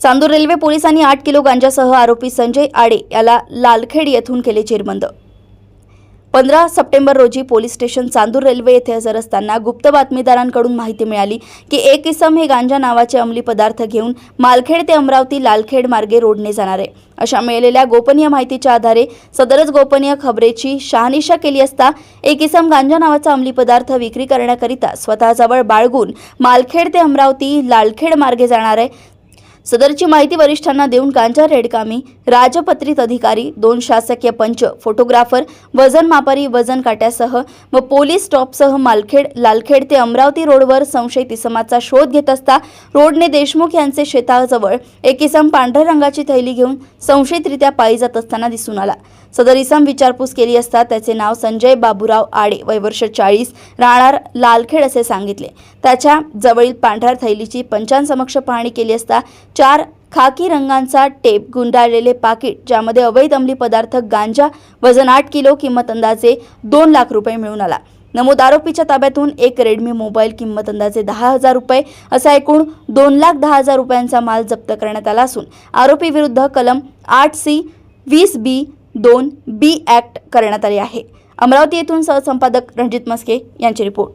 Chandur railway पोलिसांनी आठ kilo गांजासह आरोपी संजय आडे याला लालखेड येथून केले चिरबंद पंधरा सप्टेंबर रोजी पोलीस स्टेशन चांदूर रेल्वे येथे हजर असताना गुप्त बातमीदारांकडून माहिती मिळाली की एक इसम हे गांजा नावाचे अंमली पदार्थ घेऊन मालखेड ते अमरावती लालखेड मार्गे रोडने जाणार. आहे अशा मिळालेल्या गोपनीय माहितीच्या आधारे सदरच गोपनीय खबरेची शहानिशा केली असता एक इसम गांजा नावाचा अंमली पदार्थ विक्री करण्याकरिता स्वतःजवळ बाळगून मालखेड ते अमरावती लालखेड मार्गे जाणार आहे सदरची माहिती वरिष्ठांना देऊन गांजा रेडकामी राजपत्रित अधिकारी दोन शासकीय पंच फोटोग्राफर वजन मापारी वजन काट्यासह व पोलीस स्टॉपसह मालखेड लालखेड ते अमरावती रोडवर संशयित इसमाचा शोध घेत असता रोडने देशमुख यांचे शेताजवळ एक इसम पांढऱ्या रंगाची थैली घेऊन संशयितरित्या पायी जात असताना दिसून आला. सदर इसम विचारपूस केली असता त्याचे नाव संजय बाबूराव आडे वय वर्ष चाळीस राहणार लालखेड असे सांगितले. त्याच्या जवळील पांढऱ्या थैलीची पंचांसमक्ष पाहणी केली असता चार खाकी रंगांचा टेप गुंडाळलेले पाकिट ज्यामध्ये अवैध अंमली पदार्थ गांजा वजन आठ किलो किंमत अंदाजे दोन लाख रुपये मिळून आला. नमूद आरोपीच्या ताब्यातून एक रेडमी मोबाईल किंमत अंदाजे दहा हजार रुपये असा एकूण दोन लाख दहा हजार रुपयांचा माल जप्त करण्यात आला असून आरोपी विरुद्ध कलम आठ सी वीस बी दोन बी ॲक्ट करण्यात आले आहे. अमरावती येथून सहसंपादक रणजित मस्के यांची रिपोर्ट.